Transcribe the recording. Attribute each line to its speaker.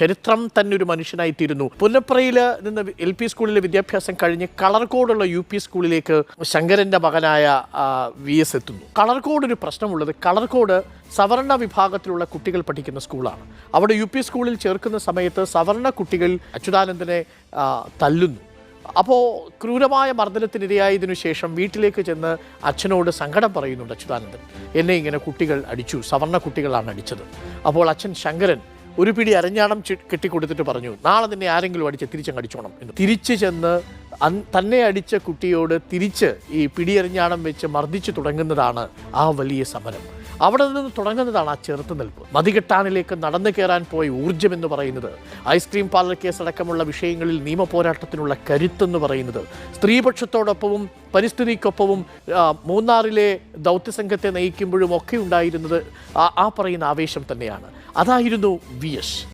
Speaker 1: ചരിത്രം തന്നെ ഒരു മനുഷ്യനായിത്തീരുന്നു. പുന്നപ്പുറയിൽ നിന്ന് എൽ പി സ്കൂളിലെ വിദ്യാഭ്യാസം കഴിഞ്ഞ് കളർകോടുള്ള യു പി സ്കൂളിലേക്ക് ശങ്കരന്റെ മകനായ വി എസ് എത്തുന്നു. കളർകോട് ഒരു പ്രശ്നമുള്ളത് കളർകോട് സവർണ വിഭാഗത്തിലുള്ള കുട്ടികൾ പഠിക്കുന്ന സ്കൂളാണ്. അവിടെ യു പി സ്കൂളിൽ ചേർക്കുന്ന സമയത്ത് സവർണ കുട്ടികൾ അച്യുതാനന്ദനെ തല്ലുന്നു. അപ്പോൾ ക്രൂരമായ മർദ്ദനത്തിനിരയായതിനു ശേഷം വീട്ടിലേക്ക് ചെന്ന് അച്ഛനോട് സങ്കടം പറയുന്നുണ്ട് അച്യുതാനന്ദൻ. എന്നെ ഇങ്ങനെ കുട്ടികൾ അടിച്ചു സവർണ കുട്ടികളാണ് അടിച്ചത്. അപ്പോൾ അച്ഛൻ ശങ്കരൻ ഒരു പിടി അരഞ്ഞാണം കെട്ടിക്കൊടുത്തിട്ട് പറഞ്ഞു നാളെ തന്നെ ആരെങ്കിലും അടിച്ച് തിരിച്ചങ്ങ് അടിച്ചോണം എന്ന്. തിരിച്ചു ചെന്ന് തന്നെ അടിച്ച കുട്ടിയോട് തിരിച്ച് ഈ പിടി പിടിയറിഞ്ഞാണം വെച്ച് മർദ്ദിച്ചു തുടങ്ങുന്നതാണ് ആ വലിയ സമരം. അവിടെ നിന്ന് തുടങ്ങുന്നതാണ് ആ ചെറുത്തുനിൽപ്പ് മതികെട്ടാനിലേക്ക് നടന്നു കയറാൻ പോയ ഊർജം എന്ന് പറയുന്നത് ഐസ്ക്രീം പാർലർ കേസടക്കമുള്ള വിഷയങ്ങളിൽ നിയമ പോരാട്ടത്തിനുള്ള കരുത്തെന്ന് പറയുന്നത്. സ്ത്രീപക്ഷത്തോടൊപ്പവും പരിസ്ഥിതിക്കൊപ്പവും മൂന്നാറിലെ ദൗത്യസംഘത്തെ നയിക്കുമ്പോഴും ഒക്കെ ഉണ്ടായിരുന്നത് ആ പറയുന്ന ആവേശം തന്നെയാണ്. അതായിരുന്നു വി എസ്.